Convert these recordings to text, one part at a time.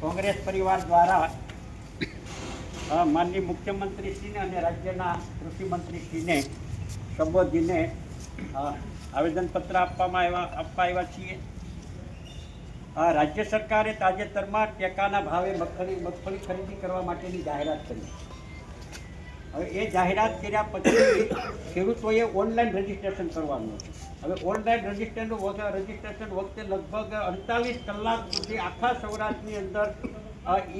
કોંગ્રેસ પરિવાર દ્વારા માનનીય મુખ્યમંત્રીશ્રીને અને રાજ્યના કૃષિમંત્રીશ્રીને સંબોધીને આવેદનપત્ર આપવામાં આવ્યા, આપવા આવ્યા છીએ. રાજ્ય સરકારે તાજેતરમાં ટેકાના ભાવે મગફળી મગફળી ખરીદી કરવા માટેની જાહેરાત કરી. હવે એ જાહેરાત કર્યા પછી ખેડૂતોએ ઓનલાઈન રજીસ્ટ્રેશન કરવાનું હતું. હવે ઓલ રજીસ્ટ્રેશન વગર રજીસ્ટ્રેશન વખતે લગભગ અડતાલીસ કલાક સુધી આખા સૌરાષ્ટ્રની અંદર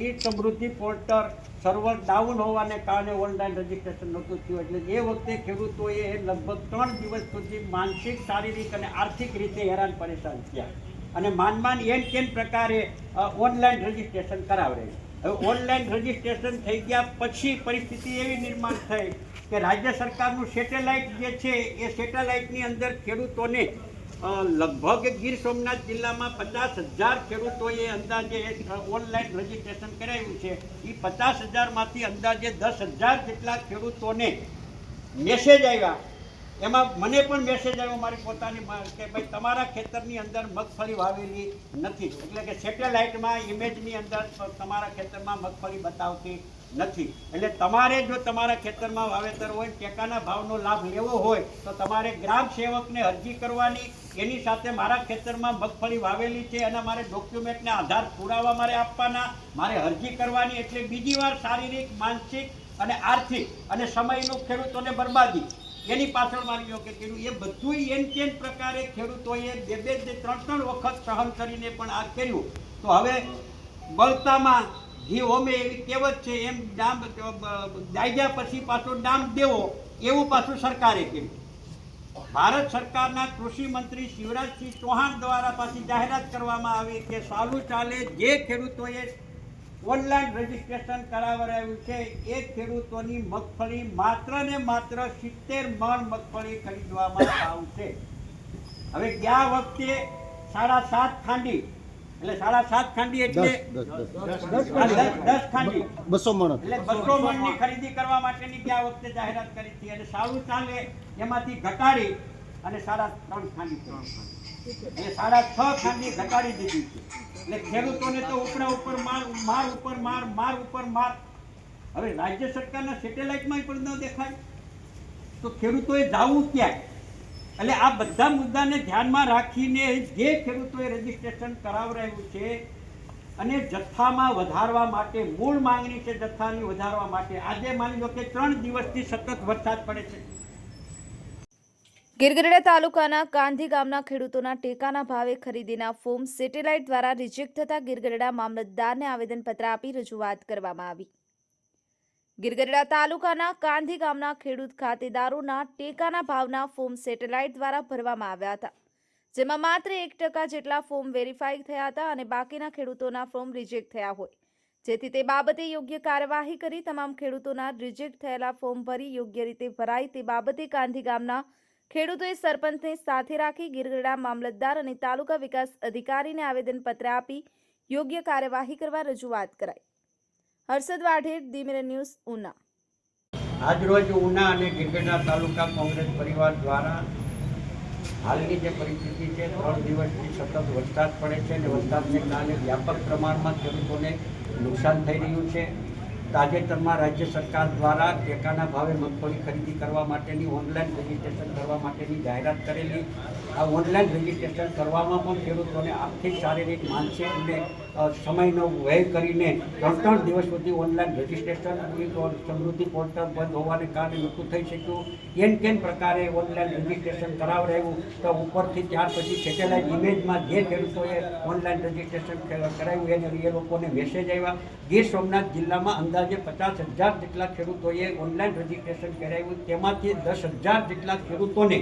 ઈ સમૃદ્ધિ પોર્ટર સર્વર ડાઉન હોવાને કારણે ઓનલાઈન રજિસ્ટ્રેશન નહોતું થયું. એટલે એ વખતે ખેડૂતોએ લગભગ ત્રણ દિવસ સુધી માનસિક, શારીરિક અને આર્થિક રીતે હેરાન પરેશાન થયા. અને માન એન એન કેમ પ્રકારે ઓનલાઈન રજિસ્ટ્રેશન કરાવડે હવે ઓનલાઈન રજીસ્ટ્રેશન થઈ ગયા પછી પરિસ્થિતિ એવી નિર્માણ થઈ કે રાજ્ય સરકારનું સેટેલાઇટ જે છે એ સેટેલાઇટની અંદર ખેડૂતોને લગભગ ગીર સોમનાથ જિલ્લામાં પચાસ હજાર ખેડૂતોએ અંદાજે ઓનલાઈન રજીસ્ટ્રેશન કરાવ્યું છે. એ પચાસ હજારમાંથી અંદાજે દસ હજાર જેટલા ખેડૂતોને મેસેજ આવ્યા. એમાં મને પણ મેસેજ આવ્યો મારી પોતાની કે ભાઈ તમારા ખેતરની અંદર મગફળી વાવેલી નથી. એટલે કે સેટેલાઇટમાં ઇમેજની અંદર તમારા ખેતરમાં મગફળી બતાવતી નથી. એટલે તમારે જો તમારા ખેતરમાં વાવેતર હોય, ટેકાના ભાવનો લાભ લેવો હોય, તો તમારે ગ્રામ સેવકને અરજી કરવાની. એની સાથે મારા ખેતરમાં મગફળી વાવેલી છે, એના મારે ડોક્યુમેન્ટને આધાર પુરાવા મારે આપવાના. મારે અરજી કરવાની, એટલે બીજી વાર શારીરિક, માનસિક અને આર્થિક અને સમયનું ખેડૂતોને બરબાદી. એની પાછળ મારી કે કર્યું. એ બધું એમ કેમ પ્રકારે ખેડૂતોએ બે બે ત્રણ ત્રણ વખત સહન કરીને પણ આ કર્યું. તો હવે બળતામાં ઘી હોમે એવી કહેવત છે, એમ ડામ ડાયગ્યા પછી પાછો ડામ દેવો, એવું પાછું સરકારે કર્યું. ભારત સરકારના કૃષિ મંત્રી શિવરાજસિંહ ચૌહાણ દ્વારા પાછી જાહેરાત કરવામાં આવી કે ચાલુ ચાલે જે ખેડૂતોએ ઓનલાઈન રજીસ્ટ્રેશન કરાવડાવ્યું છે. એ ખેડૂતોની મગફળી માત્ર ને માત્ર સિત્તેર મણ મગફળી ખરીદવામાં આવશે હવે ગયા વખતે સાડા સાત ખાંડી એટલે સાડા સાત ખાંડી એટલે ખાંડી. બસો મણ એટલે બસો મણની ખરીદી કરવા માટેની ગયા વખતે જાહેરાત કરી હતી. અને સારું ચાલે એમાંથી ઘટાડી અને સાડા ત્રણ ખાંડી. કરી. એટલે સાડા છ ખાંડી ઘટાડી દીધી છે. એટલે ખેડૂતોને તો ઉપરા ઉપર માર માર ઉપર માર માર ઉપર માર. હવે રાજ્ય સરકારના સેટેલાઇટમાં પણ ન દેખાય. તો ખેડૂતોએ જાવું ક્યાં એટલે આ બધા મુદ્દાને ધ્યાનમાં રાખીને જે ખેડૂતોએ રજીસ્ટ્રેશન કરાવરાયું છે અને જથ્થામાં વધારવા માટે, મૂળ માંગણી છે જથ્થાની વધારવા માટે, આજે માની લો કે ત્રણ દિવસથી સતત વરસાદ પડે છે. ગીરગઢડા તાલુકાના કાંધી ગામના ખેડૂતોના ટેકાના ભાવે ખરીદીના ફોર્મ સેટેલાઇટ દ્વારા રિજેક્ટ થતા ગીરગઢડા મામલતદારને આવેદનપત્ર આપી રજૂઆત કરવામાં આવી. ગીરગઢડા તાલુકાના કાંધી ગામના ખેડૂત ખાતેદારોના ટેકાના ભાવના ફોર્મ સેટેલાઇટ દ્વારા ભરવામાં આવ્યા હતા, જેમાં માત્ર એક ટકા જેટલા ફોર્મ વેરીફાઈ થયા હતા અને બાકીના ખેડૂતોના ફોર્મ રિજેક્ટ થયા હોય. જેથી તે બાબતે યોગ્ય કાર્યવાહી કરી, તમામ ખેડૂતોના રિજેક્ટ થયેલા ફોર્મ ભરી, યોગ્ય રીતે ભરાય તે બાબતે કાંધી ગામના ખેડૂતોએ સરપંચને સાથે રાખી ગીરગઢડા મામલતદાર અને તાલુકા વિકાસ અધિકારીને આવેદનપત્ર આપી યોગ્ય કાર્યવાહી કરવા રજૂઆત કરાઈ. હર્ષદ વાઢેર ધીમેર ન્યૂઝ, ઉના. આજરોજ ઉના અને ગીરગઢડા તાલુકા કોંગ્રેસ પરિવાર દ્વારા હાલની જે પરિસ્થિતિ છે, ત્રણ દિવસથી સતત વરસાદ પડે છે અને વરસાદને કારણે વ્યાપક પ્રમાણમાં ખેડૂતોને નુકસાન થઈ રહ્યું છે. તાજેતરમાં રાજ્ય સરકાર દ્વારા ટેકાના ભાવે મગફળી ખરીદી કરવા માટેની ઓનલાઈન રજીસ્ટ્રેશન કરવા માટેની જાહેરાત કરેલી. આ ઓનલાઈન રજીસ્ટ્રેશન કરવામાં પણ ખેડૂતોને આર્થિક, શારીરિક, માનસિક અને સમયનો વ્યય કરીને ત્રણ ત્રણ દિવસ સુધી ઓનલાઈન રજીસ્ટ્રેશન સમૃદ્ધિ પોર્ટલ બંધ હોવાને કારણે નહોતું થઈ શક્યું. એન કેમ પ્રકારે ઓનલાઈન રજીસ્ટ્રેશન કરાવડાવ્યું તો ઉપરથી ત્યાર પછી સેટેલાઇટ ઇમેજમાં જે ખેડૂતોએ ઓનલાઈન રજીસ્ટ્રેશન કરાવ્યું એને એ લોકોને મેસેજ આવ્યા. ગીર સોમનાથ જિલ્લામાં અંદાજે પચાસ હજાર જેટલા ખેડૂતોએ ઓનલાઈન રજીસ્ટ્રેશન કરાવ્યું, તેમાંથી દસ હજાર જેટલા ખેડૂતોને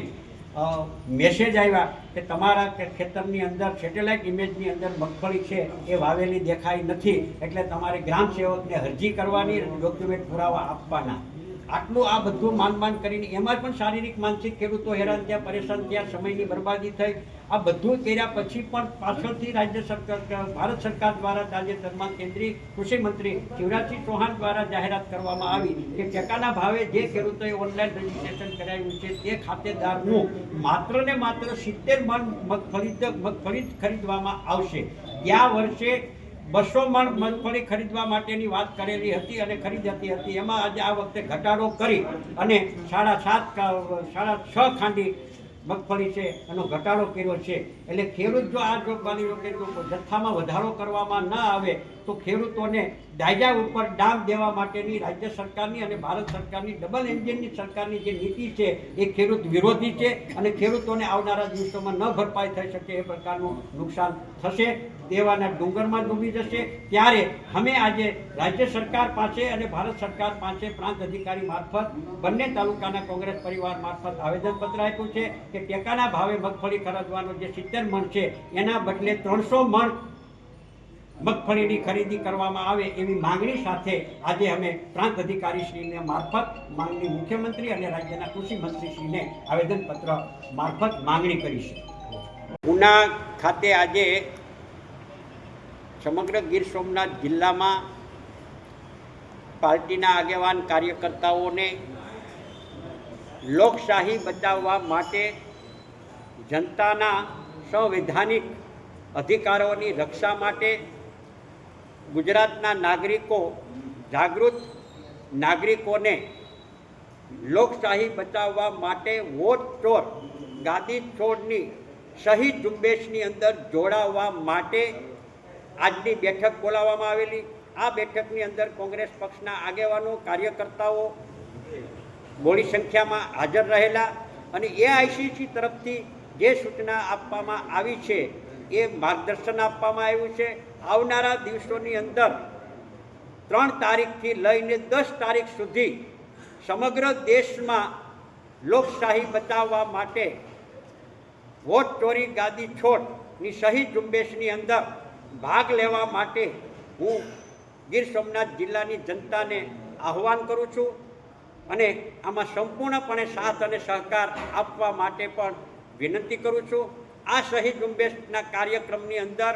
મેસેજ આવ્યા કે તમારા ખેતરની અંદર સેટેલાઇટ ઇમેજની અંદર મગફળી છે, એ વાવેલી દેખાઈ નથી, એટલે તમારે ગ્રામ સેવકને અરજી કરવાની ડોક્યુમેન્ટ પુરાવા આપવાના. આટલું આ બધું માન માન કરીને, એમાં પણ શારીરિક, માનસિક ખેડૂતો હેરાન થયા, પરેશાન થયા, સમયની બરબાદી થઈ. આ બધું કર્યા પછી પણ પાછળથી રાજ્ય સરકાર, ભારત સરકાર દ્વારા તાજેતરમાં કેન્દ્રીય કૃષિ મંત્રી શિવરાજસિંહ ચૌહાણ દ્વારા જાહેરાત કરવામાં આવી કે ટેકાના ભાવે જે ખેડૂતોએ ઓનલાઈન રજીસ્ટ્રેશન કરાવ્યું છે તે ખાતેદારનું માત્ર ને માત્ર સિત્તેર મન મગફળી મગફળી ખરીદવામાં આવશે. ગયા વર્ષે બસો મણ મગફળી ખરીદવા માટેની વાત કરેલી હતી અને ખરીદાતી હતી. એમાં આજે આ વખતે ઘટાડો કરી અને સાડા સાત સાડા છ ખાંડી મગફળી છે એનો ઘટાડો કર્યો છે. એટલે ખેડૂત જો આ જો માની લો કે જથ્થામાં વધારો કરવામાં ન આવે તો ખેડૂતોને દાયજા ઉપર ડામ દેવા માટેની રાજ્ય સરકારની અને ભારત સરકારની ડબલ એન્જિનની સરકારની જે નીતિ છે એ ખેડૂત વિરોધી છે અને ખેડૂતોને આવનારા દિવસોમાં ન ભરપાઈ થઈ શકે એ પ્રકારનું નુકસાન થશે. દેવાના ડુંગરમાં ડૂબી જશે. ત્યારે અમે આજે રાજ્ય સરકાર પાસે અને ભારત સરકાર પાસે પ્રાંત અધિકારી મારફત, બંને તાલુકાના કોંગ્રેસ પરિવાર મારફત આવેદનપત્ર આપ્યું છે કે ટેકાના ભાવે મગફળી ખરીદવાનો જે સિત્તેર મણ છે, એના બદલે ત્રણસો મણ મગફળીની ખરીદી કરવામાં આવે એવી માંગણી સાથે આજે અમે પ્રાંત અધિકારીશ્રીને મારફત માંગણી મુખ્યમંત્રી અને રાજ્યના કૃષિ મંત્રીશ્રીને આવેદનપત્ર મારફત માંગણી કરી છે. ઉના ખાતે આજે સમગ્ર ગીર સોમનાથ જિલ્લામાં પાર્ટીના આગેવાન કાર્યકર્તાઓને લોકશાહી બચાવવા માટે જનતાના સંવૈધાનિક અધિકારોની રક્ષા માટે ગુજરાતના નાગરિકો જાગૃત નાગરિકોને લોકશાહી બચાવવા માટે વોટ ચોર, ગાદી છોડની શહીદ ઝુંબેશની અંદર જોડાવવા માટે આજની બેઠક બોલાવવામાં આવેલી. આ બેઠકની અંદર કોંગ્રેસ પક્ષના આગેવાનો, કાર્યકર્તાઓ મોડી સંખ્યામાં હાજર રહેલા અને એઆઈસીસી તરફથી જે સૂચના આપવામાં આવી છે એ માર્ગદર્શન આપવામાં આવ્યું છે. આવનારા દિવસોની અંદર ત્રણ તારીખથી લઈને દસ તારીખ સુધી સમગ્ર દેશમાં લોકશાહી બચાવવા માટે વોટ ચોરી ગાદી છોડની શહીદ ઝુંબેશની અંદર ભાગ લેવા માટે હું ગીર સોમનાથ જિલ્લાની જનતાને આહવાન કરું છું અને આમાં સંપૂર્ણપણે સાથ અને સહકાર આપવા માટે પણ વિનંતી કરું છું. આ શહીદ ઝુંબેશના કાર્યક્રમની અંદર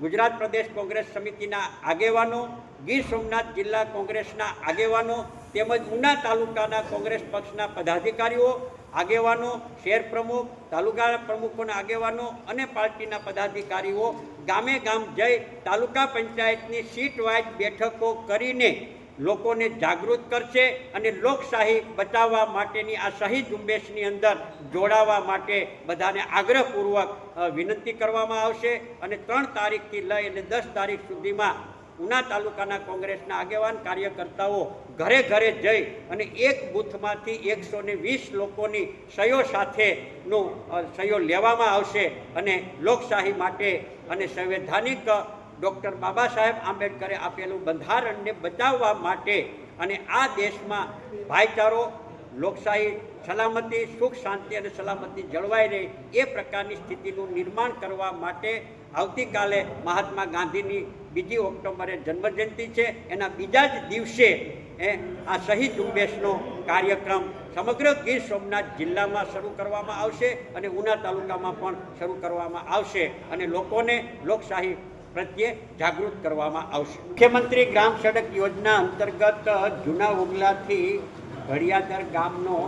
ગુજરાત પ્રદેશ કોંગ્રેસ સમિતિના આગેવાનો, ગીર સોમનાથ જિલ્લા કોંગ્રેસના આગેવાનો તેમજ ઉના તાલુકાના કોંગ્રેસ પક્ષના પદાધિકારીઓ આગેવાનો, શહેર પ્રમુખ, તાલુકા પ્રમુખોના આગેવાનો અને પાર્ટીના પદાધિકારીઓ ગામે ગામ જઈ તાલુકા પંચાયતની સીટ વાઇઝ બેઠકો કરીને લોકોને જાગૃત કરશે અને લોકશાહી બચાવવા માટેની આ શહીદ ઝુંબેશની અંદર જોડાવા માટે બધાને આગ્રહપૂર્વક વિનંતી કરવામાં આવશે અને ત્રણ તારીખથી લઈ અને દસ તારીખ સુધીમાં ઉના તાલુકાના કોંગ્રેસના આગેવાન કાર્યકર્તાઓ ઘરે ઘરે જઈ અને એક બૂથમાંથી એકસો ને વીસ લોકોની સહીઓ સાથેનો સહયો લેવામાં આવશે અને લોકશાહી માટે અને સંવૈધાનિક ડૉક્ટર બાબા સાહેબ આંબેડકરે આપેલું બંધારણને બચાવવા માટે અને આ દેશમાં ભાઈચારો, લોકશાહી, સલામતી, સુખ, શાંતિ અને સલામતી જળવાઈ રહે એ પ્રકારની સ્થિતિનું નિર્માણ કરવા માટે આવતીકાલે મહાત્મા ગાંધીની બીજી ઓક્ટોબરે જન્મજયંતિ છે, એના બીજા જ દિવસે એ આ શહીદ ઝુંબેશનો કાર્યક્રમ સમગ્ર ગીર સોમનાથ જિલ્લામાં શરૂ કરવામાં આવશે અને ઉના તાલુકામાં પણ શરૂ કરવામાં આવશે અને લોકોને લોકશાહી પ્રત્યે જાગૃત કરવામાં આવશે. મુખ્યમંત્રી ગ્રામ સડક યોજના અંતર્ગત જૂના ઉગલાથી ઘડિયાદર ગામનો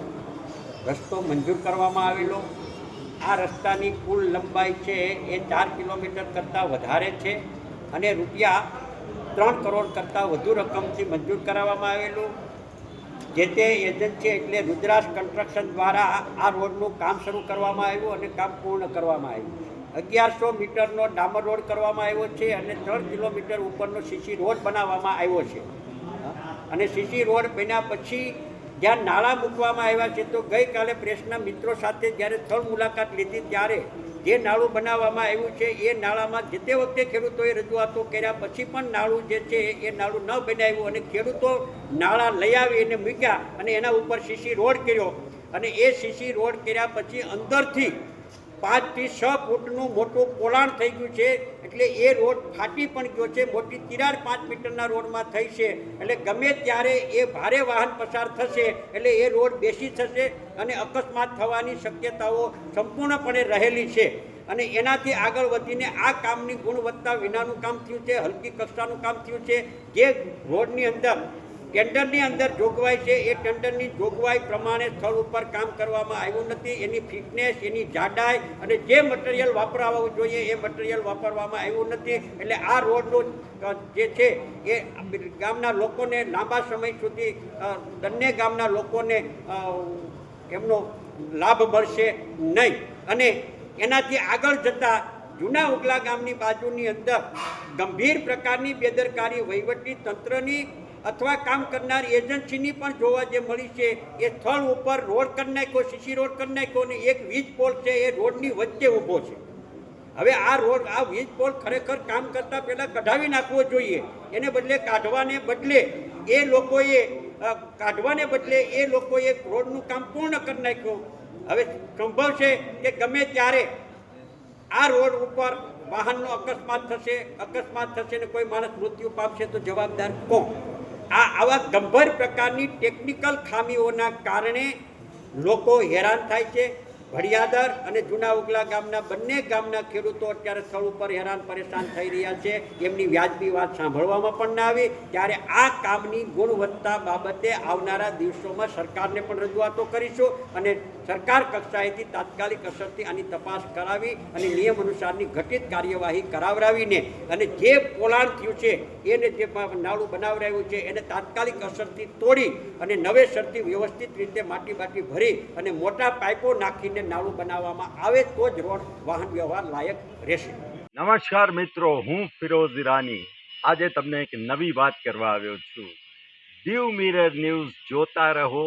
રસ્તો મંજૂર કરવામાં આવેલો. આ રસ્તાની કુલ લંબાઈ છે એ ચાર કિલોમીટર કરતાં વધારે છે. અને રૂપિયા ત્રણ કરોડ કરતાં વધુ રકમથી મંજૂર કરાવવામાં આવેલું. જે તે એજન્સી એટલે રુદ્રાસ કન્સ્ટ્રક્શન દ્વારા આ રોડનું કામ શરૂ કરવામાં આવ્યું અને કામ પૂર્ણ કરવામાં આવ્યું અગિયારસો મીટરનો ડામર રોડ કરવામાં આવ્યો છે અને ત્રણ કિલોમીટર ઉપરનો સીસી રોડ બનાવવામાં આવ્યો છે. અને સીસી રોડ બન્યા પછી જ્યાં નાળા મૂકવામાં આવ્યા છે તો ગઈકાલે પ્રેસના મિત્રો સાથે જ્યારે સ્થળ મુલાકાત લીધી ત્યારે જે નાળું બનાવવામાં આવ્યું છે, એ નાળામાં જે તે વખતે ખેડૂતોએ રજૂઆતો કર્યા પછી પણ નાળું જે છે, એ નાળું ન બનાવ્યું અને ખેડૂતો નાળા લઈ આવી અને મૂક્યા અને એના ઉપર સીસી રોડ કર્યો. અને એ સીસી રોડ કર્યા પછી અંદરથી પાંચથી છ ફૂટનું મોટું પોલાણ થઈ ગયું છે. એટલે એ રોડ ફાટી પણ ગયો છે. મોટી તિરાડ પાંચ મીટરના રોડમાં થઈ છે. એટલે ગમે ત્યારે એ ભારે વાહન પસાર થશે, એટલે એ રોડ બેસી થશે અને અકસ્માત થવાની શક્યતાઓ સંપૂર્ણપણે રહેલી છે. અને એનાથી આગળ વધીને આ કામની ગુણવત્તા વિનાનું કામ થયું છે. હલકી કક્ષાનું કામ થયું છે. જે રોડની અંદર ટેન્ડરની અંદર જોગવાઈ છે, એ ટેન્ડરની જોગવાઈ પ્રમાણે સ્થળ ઉપર કામ કરવામાં આવ્યું નથી. એની ફિટનેસ, એની જાડાઈ અને જે મટીરિયલ વાપરવું જોઈએ એ મટીરિયલ વાપરવામાં આવ્યું નથી. એટલે આ રોડનું જે છે, એ ગામના લોકોને લાંબા સમય સુધી બંને ગામના લોકોને એમનો લાભ મળશે નહીં. અને એનાથી આગળ જતાં જૂના ઉગલા ગામની બાજુની અંદર ગંભીર પ્રકારની બેદરકારી વહીવટી તંત્રની અથવા કામ કરનાર એજન્સીની પણ જોવા જે મળી છે, એ સ્થળ ઉપર રોડ કરી નાખ્યો, સીસી રોડ કરી નાખ્યો અને એક વીજ પોલ છે, એ રોડની વચ્ચે ઊભો છે. હવે આ રોડ, આ વીજ પોલ ખરેખર કામ કરતા પહેલાં કઢાવી નાખવો જોઈએ. એને બદલે કાઢવાને બદલે એ લોકોએ કાઢવાને બદલે એ લોકોએ રોડનું કામ પૂર્ણ કરી નાખ્યું. હવે સંભવ છે કે ગમે ત્યારે આ રોડ ઉપર વાહનનો અકસ્માત થશે અકસ્માત થશે ને કોઈ માણસ મૃત્યુ પામશે તો જવાબદાર કોણ? આવા ગંભીર પ્રકારની ટેકનિકલ ખામીઓના કારણે લોકો હેરાન થાય છે. ભડિયાદર અને જૂના ઉગલા ગામના બંને ગામના ખેડૂતો અત્યારે સ્થળ ઉપર હેરાન પરેશાન થઈ રહ્યા છે. એમની વ્યાજબી વાત સાંભળવામાં પણ ના આવી. ત્યારે આ કામની ગુણવત્તા બાબતે આવનારા દિવસોમાં સરકારને પણ રજૂઆતો કરીશું અને સરકાર કક્ષાએથી તાત્કાલિક અસરથી આની તપાસ કરાવી અને નિયમ અનુસારની ઘટિત કાર્યવાહી કરાવરાવીને અને જે પોલાણ થયું છે, એને જે નાળું બનાવડાવ્યું છે, એને તાત્કાલિક અસરથી તોડી અને નવેસરથી વ્યવસ્થિત રીતે માટી બાટી ભરી અને મોટા પાઇપો નાખીને નાળું બનાવવામાં આવે તો જ રોડ વાહન વ્યવહાર લાયક રહેશે. નમસ્કાર મિત્રો, હું ફિરોઝ ઈરાની. આજે તમને એક નવી વાત કરવા આવ્યો છું. દીવ મિરર ન્યૂઝ જોતા રહો